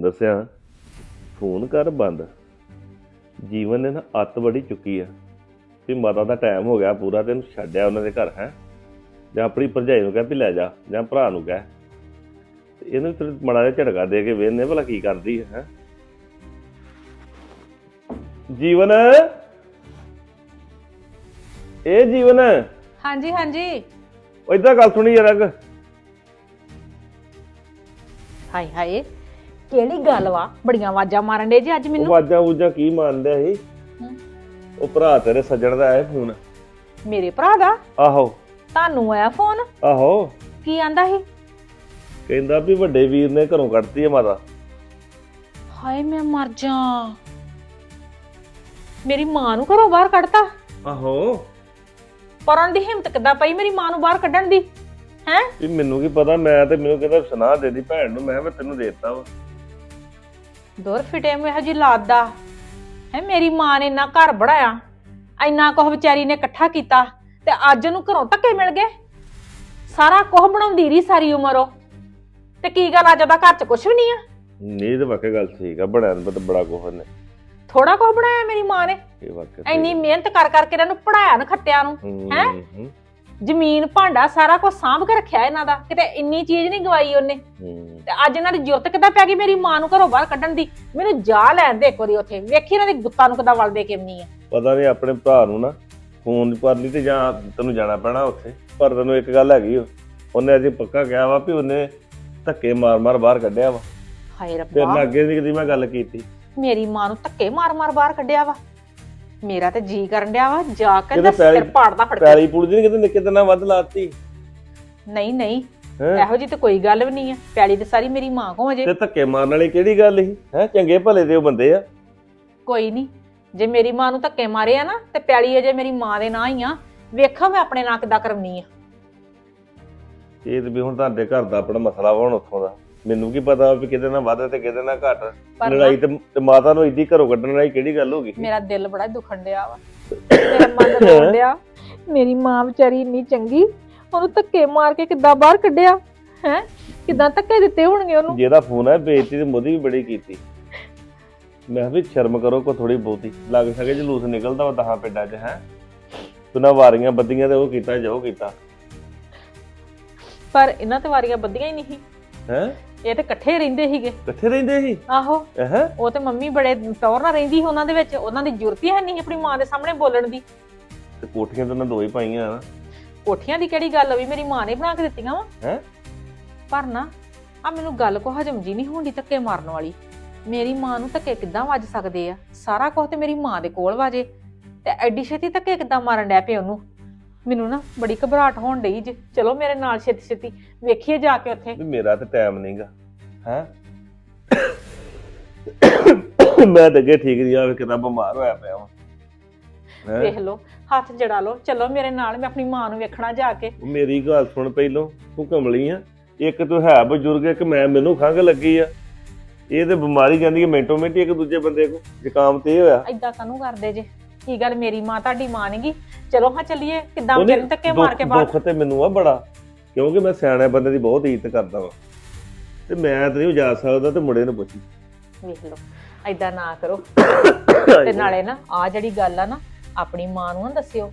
ਦੱਸਿਆ ਫੋਨ ਕਰ ਬੰਦ। ਜੀਵਨ ਨੇ ਨਾ ਅੱਤ ਬੜੀ ਚੁੱਕੀ ਆ। ਵੀ ਮਾਤਾ ਦਾ ਟਾਈਮ ਹੋ ਗਿਆ ਪੂਰਾ ਤੈਨੂੰ ਛੱਡਿਆ ਉਹਨਾਂ ਦੇ ਘਰ ਹੈ? ਜਾਂ ਆਪਣੀ ਭਰਜਾਈ ਨੂੰ ਕਹਿ ਵੀ ਲੈ ਜਾ ਜਾਂ ਭਰਾ ਨੂੰ ਕਹਿ। ਤੇ ਇਹਨੂੰ ਤੇ ਮੜਾ ਜਿਹਾ ਝਟਕਾ ਦੇ ਕੇ ਵੇਖਨੇ ਭਲਾ ਕੀ ਕਰਦੀ ਹੈ ਹੈਂ? ਜੀਵਨ? ਇਹ ਜੀਵਨ? ਹਾਂਜੀ ਹਾਂਜੀ। ਉਹ ਇਦਾਂ ਗੱਲ ਸੁਣੀ ਜਰਾ ਕੁ। ਹਾਏ ਹਾਏ। ਕਿਹੜੀ ਗੱਲ ਵਾ? ਬੜੀਆਂ ਆਵਾਜ਼ਾਂ ਮਾਰਨ ਦੇ ਜੀ ਅੱਜ ਮੈਨੂੰ? ਵਾਜਾਂ ਵੂਜਾਂ ਕੀ ਮੰਨਦਿਆ ਸੀ? ਹਮ। ਉਹ ਭਰਾ ਤੇਰੇ ਸੱਜਣ ਦਾ ਆਇਆ ਫੋਨ। ਮੇਰੇ ਭਰਾ ਦਾ? ਆਹੋ। ਤੁਹਾਨੂੰ ਆਇਆ ਫੋਨ? ਆਹੋ। ਕੀ ਆਂਦਾ ਸੀ? ਕਹਿੰਦਾ ਵੀ ਵੱਡੇ ਵੀਰ ਨੇ ਘਰੋਂ ਕੱਢਤੀ ਹੈ ਮਾਤਾ। ਹਾਏ ਮੈਂ ਮਰ ਜਾ। ਮੇਰੀ ਮਾਂ ਨੂੰ ਘਰੋਂ ਬਾਹਰ ਕੱਢਤਾ? ਆਹੋ। ਪਰਨ ਦੀ ਹਿੰਮਤ ਕਿੱਦਾਂ ਪਈ ਮੇਰੀ ਮਾਂ ਨੂੰ ਬਾਹਰ ਕੱਢਣ ਦੀ? ਹੈ? ਵੀ ਮੈਨੂੰ ਕੀ ਪਤਾ ਮੈਂ ਤੇ ਮੈਨੂੰ ਕਹਿੰਦਾ ਸੁਣਾ ਦੇ ਦੀ ਭੈਣ ਨੂੰ ਮੈਂ ਕਿਹਾ ਮੈਂ ਤੈਨੂੰ ਦੇ ਦਿੱਤਾ ਵਾ। ਦੌਰ ਫਿਟੇ ਮੈਂ ਹਜੀ ਲਾਦਾ। ਹੈ ਮੇਰੀ ਮਾਂ ਨੇ ਇੰਨਾ ਘਰ ਬੜਾਇਆ ਇੰਨਾ ਕੁਝ ਵਿਚਾਰੀ ਨੇ ਇਕੱਠਾ ਕੀਤਾ ਤੇ ਅੱਜ ਉਹਨੂੰ ਘਰੋਂ ਧੱਕੇ ਮਿਲ ਗਏ। ਸਾਰਾ ਕੁਝ ਬਣਾਉਂਦੀ ਰਹੀ ਸਾਰੀ ਉਮਰ ਉਹ। ਤੇ ਕੀ ਗੱਲ ਅੱਜ ਉਹਦਾ ਘਰ 'ਚ ਕੁਝ ਵੀ ਨਹੀਂ ਆ? ਨਹੀਂ ਤੇ ਵਾਕਿਆ ਗੱਲ ਠੀਕ ਆ ਬਣਿਆ ਤਾਂ ਬੜਾ ਕੁਛ ਨੇ ਥੋੜਾ ਕੁਝ ਬਣਾਇਆ ਮੇਰੀ ਮਾਂ ਨੇ? ਇਹ ਵਾਕਿਆ ਇੰਨੀ ਮਿਹਨਤ ਕਰ ਕਰਕੇ ਇਹਨਾਂ ਨੂੰ ਪੜਾਇਆ ਨਾ ਖੱਤਿਆਂ ਨੂੰ। ਹੈਂ? ਜ਼ਮੀਨ ਭਾਂਡਾ ਸਾਰਾ ਕੁਝ ਸਾਂਭ ਕੇ ਰੱਖਿਆ ਇਹਨਾਂ ਦਾ। ਕਿਤੇ ਇੰਨੀ ਚੀਜ਼ ਨਹੀਂ ਗਵਾਈ ਉਹਨੇ। ਹੂੰ। ਤੇ ਅੱਜ ਇਹਨਾਂ ਦੀ ਜ਼ਰੂਰਤ ਕਿੱਦਾਂ ਪੈ ਗਈ ਮੇਰੀ ਮਾਂ ਨੂੰ ਘਰੋਂ ਬਾਹਰ ਕੱਢਣ ਦੀ? ਮੈਨੂੰ ਜਾ ਲੈਣ ਦੇ ਇੱਕ ਵਾਰੀ ਉੱਥੇ। ਵੇਖੀ ਇਹਨਾਂ ਦੀ ਗੁੱਤਾਂ ਨੂੰ ਕਿੱਦਾਂ ਵਲਦੇ ਕਿਵਨੀ ਆ। ਪਤਾ ਨਹੀਂ ਆਪਣੇ ਭਰਾ ਨੂੰ ਨਾ ਫੋਨ ਕਰ ਲਈ ਤੇ ਜਾਂ ਤੈਨੂੰ ਜਾਣਾ ਪੈਣਾ ਉੱਥੇ। ਪਰ ਤੈਨੂੰ ਇੱਕ ਗੱਲ ਹੈਗੀ ਓ, ਉਹਨੇ ਅਜੇ ਪੱਕਾ ਕਿਹਾ ਵਾ ਵੀ ਉਹਨੇ ਧੱਕੇ ਮਾਰ-ਮਾਰ ਬਾਹਰ ਕੱਢਿਆ ਵਾ। ਹਾਏ ਤੇ ਰੱਬਾ। ਅੱਗੇ ਨਹੀਂ ਕਦੀ ਮੈਂ ਗੱਲ ਕੀਤੀ। ਮੇਰੀ ਮਾਂ ਨੂੰ ਧੱਕੇ ਮਾਰ-ਮਾਰ ਬਾਹਰ ਕੱਢਿਆ ਵਾ। ਮੇਰਾ ਤੇ ਜੀ ਕਰਨ ਡਿਆ ਵਾ ਜਾ ਕੇ ਤੇ ਸਿਰ ਪਾੜਦਾ ਫੜ ਕੇ। ਪੈਲੀ ਪੁਲੀ ਦੀ ਕਿਤੇ ਨਿੱਕੇ ਦਿਨਾਂ ਵੱਧ ਲਾਤੀ। ਨਹੀਂ ਨਹੀਂ। ਹੈਂ? ਇਹੋ ਜੀ ਤੇ ਕੋਈ ਗੱਲ ਵੀ ਨਹੀਂ ਆ। ਪੈਲੀ ਤੇ ਸਾਰੀ ਮੇਰੀ ਮਾਂ ਕੋ ਅਜੇ। ਤੇ ਧੱਕੇ ਮਾਰਨ ਵਾਲੀ ਕਿਹੜੀ ਗੱਲ ਸੀ? ਹੈ? ਚੰਗੇ ਭਲੇ ਦੇ ਉਹ ਬੰਦੇ ਆ। ਕੋਈ ਨਹੀਂ। ਜੇ ਮੇਰੀ ਮਾਂ ਨੂੰ ਧੱਕੇ ਮਾਰੇ ਆ ਨਾ ਤੇ ਪੈਲੀ ਅਜੇ ਮੇਰੀ ਮਾਂ ਦੇ ਨਾਂ ਹੀ ਆ। ਵੇਖਾਂ ਮੈਂ ਆਪਣੇ ਨਾਂ ਕਿੱਦਾਂ ਕਰਮਨੀ ਆ। ਇਹ ਤੇ ਵੀ ਹੁਣ ਤੁਹਾਡੇ ਘਰ ਦਾ ਆਪਣਾ ਮਸਲਾ ਵਾ ਹੁਣ ਉੱਥੋਂ ਦਾ। ਮੈਨੂੰ ਕੀ ਪਤਾ ਵੀ ਕਿਤੇ ਨਾਲ ਵੱਧ ਤੇ ਕਿਤੇ ਨਾਲ ਘੱਟ। ਪਰ ਨਾ, ਲੜਾਈ ਤੇ ਤੇ ਮਾਤਾ ਨੂੰ ਇੱਦੀ ਘਰੋਂ ਕੱਢਣ ਵਾਲੀ ਕਿਹੜੀ ਗੱਲ ਹੋ ਗਈ? ਮੇਰਾ ਦਿਲ ਬੜਾ ਦੁਖਣ ਡਿਆ ਵਾ। ਮੇਰਾ ਮਨ ਰੋਣ ਡਿਆ। ਮੇਰੀ ਮਾਂ ਵਿਚਾਰੀ ਇੰਨੀ ਚੰਗੀ ਉਹਨੂੰ ਧੱਕੇ ਮਾਰ ਕੇ ਕਿੱਦਾਂ ਬਾਹਰ ਕੱਢਿਆ? ਹੈ? ਕਿੱਦਾਂ ਧੱਕੇ ਦਿੱਤੇ ਹੋਣਗੇ ਉਹਨੂੰ? ਜਿਹਦਾ ਫੋਨ ਹੈ ਬੇਇੱਜ਼ਤੀ ਤੇ ਮੋਦੀ ਵੀ ਬੜੀ ਕੀਤੀ। ਮੈਂ ਕਿਹਾ ਵੀ ਸ਼ਰਮ ਕਰੋ ਕੋ ਥੋੜੀ ਬਹੁਤੀ। ਲੱਗ ਸਕੇ ਜਲੂਸ ਨਿਕਲਦਾ ਵਾ ਦਹਾਂ ਪਿੰਡਾਂ 'ਚ ਹੈ? ਤੁਨਾ ਵਾਰੀਆਂ ਬੱਦੀਆਂ ਤੇ ਉਹ ਕੀਤਾ ਜੋ ਕੀਤਾ। ਪਰ ਇਹਨਾਂ ਤੇ ਵਾਰੀਆਂ ਬੱਦੀਆਂ ਹੀ ਨਹੀਂ ਸੀ। ਹੈ? ਇਹ ਤੇ ਇਕੱਠੇ ਰਹਿੰਦੇ ਸੀਗੇ। ਕਿੱਥੇ ਰਹਿੰਦੇ ਸੀ? ਆਹੋ। ਹੈ ਉਹ ਤੇ ਮੰਮੀ ਬੜੇ ਟੌਰ ਨਾਲ ਰਹਿੰਦੀ ਸੀ ਉਹਨਾਂ ਦੇ ਵਿੱਚ। ਉਹਨਾਂ ਦੀ ਜ਼ਰੂਰਤ ਹੀ ਹੈ ਨਹੀਂ ਆਪਣੀ ਮਾਂ ਦੇ ਸਾਹਮਣੇ ਬੋਲਣ ਦੀ। ਤੇ ਕੋਠੀਆਂ ਤਾਂ ਉਹਨਾਂ ਦੋ ਹੀ ਪਾਈਆਂ ਨਾ। ਕੋਠੀਆਂ ਦੀ ਕਿਹੜੀ ਗੱਲ ਵੀ ਮੇਰੀ ਮਾਂ ਨੇ ਬਣਾ ਕੇ ਦਿੱਤੀਆਂ ਵਾ? ਹੈਂ? ਪਰ ਨਾ ਆ ਮੈਨੂੰ ਗੱਲ ਕੋ ਹਜਮ ਜੀ ਨਹੀਂ ਹੁੰਦੀ ਧੱਕੇ ਮਾਰਨ ਵਾਲੀ। ਮੇਰੀ ਮਾਂ ਨੂੰ ਧੱਕੇ ਕਿੱਦਾਂ ਵੱਜ ਸਕਦੇ ਆ? ਸਾਰਾ ਕੁਝ ਤੇ ਮੇਰੀ ਮਾਂ ਦੇ ਕੋਲ ਵਾਜੇ। ਤੇ ਐਡੀ ਛੇਤੀ ਧੱਕੇ ਕਿੱਦਾਂ ਮਾਰਨ ਡੈ ਪਏ ਉਹਨੂੰ? ਮੈਨੂੰ ਨਾ ਬੜੀ ਘਬਰਾਹਟ ਹੋਣ ਡਈ ਜੇ। ਚਲੋ ਮੇਰੇ ਨਾਲ ਛੇਤੀ ਛੇਤੀ ਵੇਖੀਏ ਜਾ ਕੇ ਉੱਥੇ। ਵੀ ਮੇਰਾ ਤੇ ਟਾਈਮ ਨਹੀਂਗਾ ਹੈ? ਮੈਂ ਤਾਂ ਅੱਗੇ ਠੀਕ ਨਹੀਂ ਆ ਵੀ ਕਿਤਾ ਬਿਮਾਰ ਹੋਇਆ ਪਿਆ ਵਾਂ। ਹੈਂ? ਵੇਖ ਲਓ ਹੱਥ ਜੜਾ ਲਓ। ਚਲੋ ਮੇਰੇ ਨਾਲ ਮੈਂ ਆਪਣੀ ਮਾਂ ਨੂੰ ਵੇਖਣਾ ਜਾ ਕੇ। ਉਹ ਮੇਰੀ ਗੱਲ ਸੁਣ ਪਹਿਲੋਂ ਤੂੰ ਕਮਲੀ ਆ। ਇੱਕ ਤੂੰ ਹੈ ਬਜ਼ੁਰਗ ਇੱਕ ਮੈਂ ਮੈਨੂੰ ਖੰਘ ਲੱਗੀ ਆ। ਇਹ ਤੇ ਬਿਮਾਰੀ ਜਾਂਦੀ ਹੈ ਮਿੰਟੋ ਮਿੰਟ ਹੀ ਇੱਕ ਦੂਜੇ ਬੰਦੇ ਕੋ ਜ਼ੁਕਾਮ ਤੇ ਇਹ ਹੋਇਆ। ਐਦਾਂ ਕਾਹਨੂੰ ਕਰਦੇ ਜੇ? ਕੀ ਗੱਲ ਮੇਰੀ ਮਾਂ ਤੁਹਾਡੀ ਮਾਂ ਨਹੀਂਗੀ ਚਲੋ ਹਾਂ ਚੱਲੀਏ ਕਿੱਦਾਂ ਉਹਨੇ ਵਿਚਾਰੀ ਧੱਕੇ ਮਾਰ ਕੇ ਦੁੱਖ- ਬਾਹਰ? ਦੁੱਖ ਤੇ ਮੈਨੂੰ ਆ ਬੜਾ ਕਿਉਂਕਿ ਮੈਂ ਸਿਆਣੇ ਬੰਦੇ ਦੀ ਬਹੁਤ ਇੱਜ਼ਤ ਕਰਦਾ ਵਾਂ। ਤੇ ਮੈਂ ਤੇ ਨਹੀਂ ਜਾ ਸਕਦਾ ਤੇ ਮੁੰਡੇ ਨੂੰ ਪੁੱਛੀ। ਵੇਖ ਲਓ ਐਦਾਂ ਨਾ ਕਰੋ। ਤੇ ਨਾਲੇ ਨਾ ਆ ਜਿਹੜੀ ਗੱਲ ਆ ਨਾ ਆਪਣੀ ਮਾਂ ਨੂੰ ਨਾ ਦੱਸਿਓ।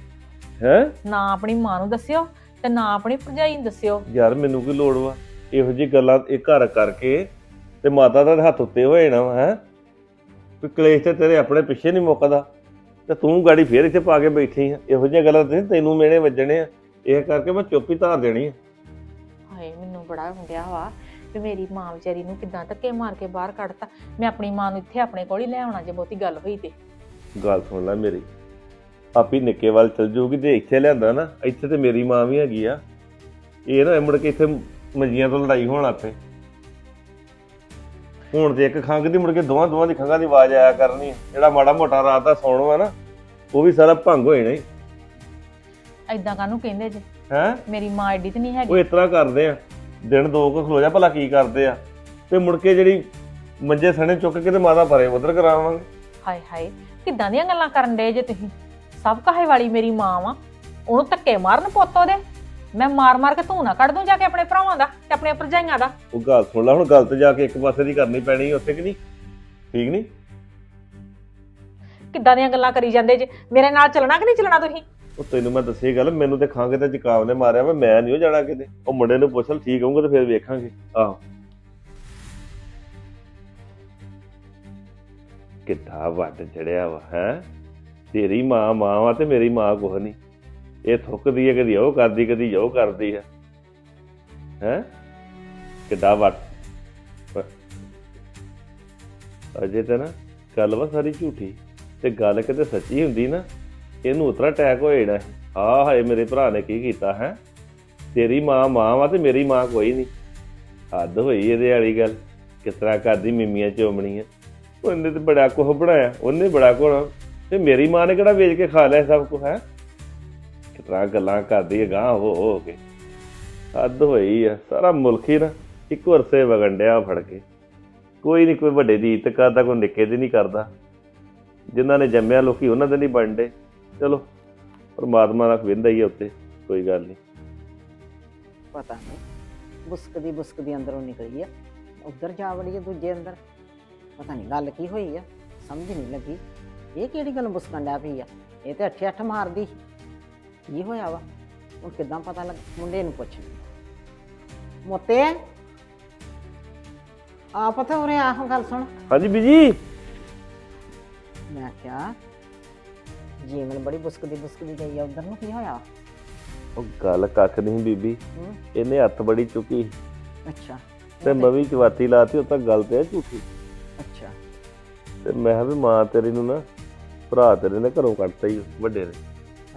ਹੈ? ਨਾ ਆਪਣੀ ਮਾਂ ਨੂੰ ਦੱਸਿਓ ਤੇ ਨਾ ਆਪਣੀ ਭਰਜਾਈ ਨੂੰ ਦੱਸਿਓ। ਯਾਰ ਮੈਨੂੰ ਕੀ ਲੋੜ ਵਾ? ਇਹੋ ਜੀ ਗੱਲਾਂ ਇਹ ਘਰ ਕਰਕੇ ਤੇ ਮਾਤਾ ਦਾ ਹੱਥ ਉੱਤੇ ਹੋਏ ਨਾ ਹੈ? ਕੋਈ ਕਲੇਸ਼ ਤੇ ਤੇਰੇ ਆਪਣੇ ਪਿੱਛੇ ਨਹੀਂ ਮੁੱਕਦਾ। ਤੇ ਤੂੰ ਗਾੜੀ ਫੇਰ ਇੱਥੇ ਪਾ ਕੇ ਬੈਠੀ ਆ। ਇਹੋ ਜਿਹੀਆਂ ਗੱਲਾਂ ਤੇ ਤੈਨੂੰ ਮੇਣੇ ਵੱਜਣੇ ਆ। ਇਹ ਕਰਕੇ ਮੈਂ ਚੁੱਪ ਹੀ ਧਾਰ ਦੇਣੀ ਆ। ਹਾਏ ਮੈਨੂੰ ਬੜਾ ਹੁੰਦਿਆ ਵਾ ਵੀ ਮੇਰੀ ਮਾਂ ਵਿਚਾਰੀ ਨੂੰ ਕਿੱਦਾਂ ਧੱਕੇ ਮਾਰ ਕੇ ਬਾਹਰ ਕੱਢਤਾ। ਮੈਂ ਆਪਣੀ ਮਾਂ ਨੂੰ ਇੱਥੇ ਆਪਣੇ ਕੋਲ ਹੀ ਲੈ ਆਉਣਾ ਜੇ ਬਹੁਤੀ ਗੱਲ ਹੋਈ ਤੇ। ਗੱਲ ਸੁਣ ਲੈ ਮੇਰੀ। ਆਪੀ ਨਿੱਕੇ ਵੱਲ ਚਲ ਜੂਗੀ ਤੇ ਇੱਥੇ ਲਿਆਂਦਾ ਨਾ ਇੱਥੇ ਤੇ ਮੇਰੀ ਮਾਂ ਵੀ ਹੈਗੀ ਆ। ਇਹ ਨਾ ਮੁੜ ਕੇ ਇੱਥੇ ਮੰਜੀਆਂ ਤੋਂ ਲੜਾਈ ਹੋਣ ਆਪੇ ਹੁਣ ਤੇ ਇੱਕ ਖੰਗ ਦੀ ਮੁੜ ਕੇ ਦੋਵਾਂ ਦੋਵਾਂ ਦੀ ਖੰਗਾਂ ਦੀ ਆਵਾਜ਼ ਆਇਆ ਕਰਨੀ। ਜਿਹੜਾ ਮਾੜਾ ਮੋਟਾ ਰਾਤ ਦਾ ਸੌਣ ਵਾ ਨਾ ਉਹ ਵੀ ਸਾਰਾ ਭੰਗ ਹੋਏ ਨੇ। ਐਦਾਂ ਕਾਹਨੂੰ ਕਹਿੰਦੇ ਜੇ? ਹੈ? ਮੇਰੀ ਮਾਂ ਐਡੀ ਤੇ ਨਹੀਂ ਉਹ ਹੈਗੀ ਇਸ ਤਰ੍ਹਾਂ ਕਰਦੇ ਆ। ਦਿਨ ਦੋ ਕੁ ਖਲੋ ਜਾ ਭਲਾ ਕੀ ਕਰਦੇ ਆ। ਤੇ ਮੁੜ ਕੇ ਜਿਹੜੀ ਮੰਜੇ ਸਣੇ ਚੁੱਕ ਕੇ ਤੇ ਮਾਤਾ ਪਰੇ ਉਧਰ ਕਰਾਵਾਂਗੇ। ਹਾਏ ਹਾਏ ਕਿੱਦਾਂ ਦੀਆਂ ਗੱਲਾਂ ਕਰਨ ਡੇ ਜੇ ਤੁਸੀਂ? ਸਭ ਕਹੇ ਵਾਲੀ ਮੇਰੀ ਮਾਂ ਵਾ। ਉਹਨੂੰ ਧੱਕੇ ਮਾਰਨ ਪੁੱਤ ਉਹਦੇ। ਮੈਂ ਮਾਰ ਮਾਰ ਕੇ ਧੂਣਾ ਕੱਢ ਦੂੰ ਜਾ ਕੇ ਆਪਣੇ ਭਰਾਵਾਂ ਦਾ ਤੇ ਆਪਣੇ ਭਰਜਾਈਆਂ ਦਾ। ਉਹ ਗੱਲ ਸੁਣ ਲੈ ਹੁਣ ਗੱਲ ਤੇ ਜਾ ਕੇ ਇੱਕ ਪਾਸੇ ਦੀ ਕਰਨੀ ਪੈਣੀ ਉੱਥੇ ਕਿ ਨਹੀਂ? ਠੀਕ ਨਹੀਂ? ਕਿੱਦਾਂ ਦੀਆਂ ਗੱਲਾਂ ਕਰੀ ਜਾਂਦੇ ਜੇ? ਮੇਰੇ ਨਾਲ ਚੱਲਣਾ ਕਿ ਨਹੀਂ ਚੱਲਣਾ ਤੁਸੀਂ? ਉਹ ਤੈਨੂੰ ਮੈਂ ਦੱਸੀ ਗੱਲ, ਮੈਨੂੰ ਤੇ ਖਾਂਗੇ ਤੇ ਜ਼ੁਕਾਮ ਨੇ ਮਾਰਿਆ ਵਾ, ਮੈਂ ਨਹੀਂ ਉਹ ਜਾਣਾ ਕਿਤੇ। ਉਹ ਮੁੰਡੇ ਨੂੰ ਪੁੱਛ ਲੈ ਠੀਕ ਹੋਊਗਾ ਤੇ ਫਿਰ ਵੇਖਾਂਗੇ। ਆਹੋ। ਕਿੱਥਾ ਵੱਟ ਚੜਿਆ ਵਾ, ਹੈ? ਤੇਰੀ ਮਾਂ ਮਾਂ ਵਾ ਤੇ ਮੇਰੀ ਮਾਂ ਕੁਛ ਨਹੀਂ ਇਹ ਥੁੱਕਦੀ ਹੈ, ਕਦੀ ਉਹ ਕਰਦੀ, ਕਦੀ ਉਹ ਕਰਦੀ ਹੈ। ਹੈ? ਕਿੱਡਾ ਵੱਟ ਅਜੇ ਤਾਂ ਨਾ, ਗੱਲ ਵਾ ਸਾਰੀ ਝੂਠੀ। ਤੇ ਗੱਲ ਕਿਤੇ ਸੱਚੀ ਹੁੰਦੀ ਨਾ, ਇਹਨੂੰ ਉਤਰਾ ਅਟੈਕ ਹੋ ਜਾਣਾ। ਆ ਹਾਏ, ਮੇਰੇ ਭਰਾ ਨੇ ਕੀ ਕੀਤਾ, ਹੈ? ਤੇਰੀ ਮਾਂ ਮਾਂ ਵਾ ਤੇ ਮੇਰੀ ਮਾਂ ਕੋਈ ਨਹੀਂ। ਹੱਦ ਹੋਈ ਇਹਦੇ ਵਾਲੀ ਗੱਲ। ਕਿਸ ਤਰ੍ਹਾਂ ਕਰਦੀ ਮਿੰਮੀਆਂ ਚੋਮਣੀਆਂ। ਉਹਨੇ ਤੇ ਬੜਾ ਕੁਝ ਬਣਾਇਆ। ਉਹਨੇ ਬੜਾ ਕੁਝ ਤੇ ਮੇਰੀ ਮਾਂ ਨੇ ਕਿਹੜਾ ਵੇਚ ਕੇ ਖਾ ਲਿਆ ਸਭ ਕੁਝ ਹੈ? ਕਿਸ ਤਰ੍ਹਾਂ ਗੱਲਾਂ ਕਰਦੀ ਹੈ ਗਾਂ ਹੋ ਹੋ ਕੇ। ਹੱਦ ਹੋਈ ਆ। ਸਾਰਾ ਮੁਲਕ ਹੀ ਨਾ ਇੱਕੋ ਰਸੇ ਵਗੰਡਿਆ ਫੜ ਕੇ। ਕੋਈ ਨਹੀਂ ਕੋਈ ਵੱਡੇ ਦੀ ਇੱਜ਼ਤ ਕਰਦਾ, ਕੋਈ ਨਿੱਕੇ ਦੀ ਨਹੀਂ ਕਰਦਾ। ਜਿਨ੍ਹਾਂ ਨੇ ਜੰਮਿਆ ਲੋਕੀ ਉਹਨਾਂ ਦੇ ਨਹੀਂ ਬਣਦੇ। ਚਲੋ ਪਰਮਾਤਮਾ ਦਾ ਵਿੰਦਾ ਹੀ ਹੈ ਉੱਤੇ ਕੋਈ ਗੱਲ ਨਹੀਂ। ਪਤਾ ਨਹੀਂ ਬੁਸਕਦੀ ਬੁਸਕਦੀ ਅੰਦਰੋਂ ਨਿਕਲੀ ਆ ਉੱਧਰ ਜਾ ਵੜੀ ਆ ਦੂਜੇ ਅੰਦਰ। ਪਤਾ ਨਹੀਂ ਗੱਲ ਕੀ ਹੋਈ ਆ ਸਮਝ ਨਹੀਂ ਲੱਗੀ। ਇਹ ਕਿਹੜੀ ਗੱਲ ਬੁਸਕਣ ਡਿਆ ਪਈ ਆ? ਇਹ ਤੇ ਅੱਠੇ ਅੱਠ ਮਾਰਦੀ ਕੀ ਹੋਇਆ ਵਾ? ਹੁਣ ਕਿਦਾਂ ਪਤਾ ਲੱਗ ਮੁੰਡੇ ਨੂੰ ਪੁੱਛ ਮੋਤੇ ਆ ਪਤਾ ਉਰੇ ਆਹ ਗੱਲ ਸੁਣ। ਹਾਂਜੀ ਬੀਜੀ। ਮੈਂ ਕਿਹਾ ਜੀਵਨ ਬੜੀ ਬੁਸਕਦੀ ਬੁਸਕਦੀ ਗਈ ਆ ਉਧਰ ਨੂੰ ਕੀ ਹੋਇਆ? ਉਹ ਗੱਲ ਕੱਖ ਨਹੀਂ ਬੀਬੀ ਹੂੰ? ਇਹਨੇ ਹੱਥ ਬੜੀ ਚੁੱਕੀ ਅੱਛਾ। ਤੇ ਮਵੀ ਚਵਾਤੀ ਲਾਤੀ ਉਹ ਤਾਂ ਗੱਲ ਤੇ ਝੂਠੀ। ਅੱਛਾ। ਤੇ ਮੈਂ ਕਿਹਾ ਵੀ ਮਾਂ ਤੇਰੀ ਨੂੰ ਨਾ ਭਰਾ ਤੇਰੇ ਨੇ ਘਰੋਂ ਕੱਢਤਾ ਹੀ ਵੱਡੇ ਨੇ।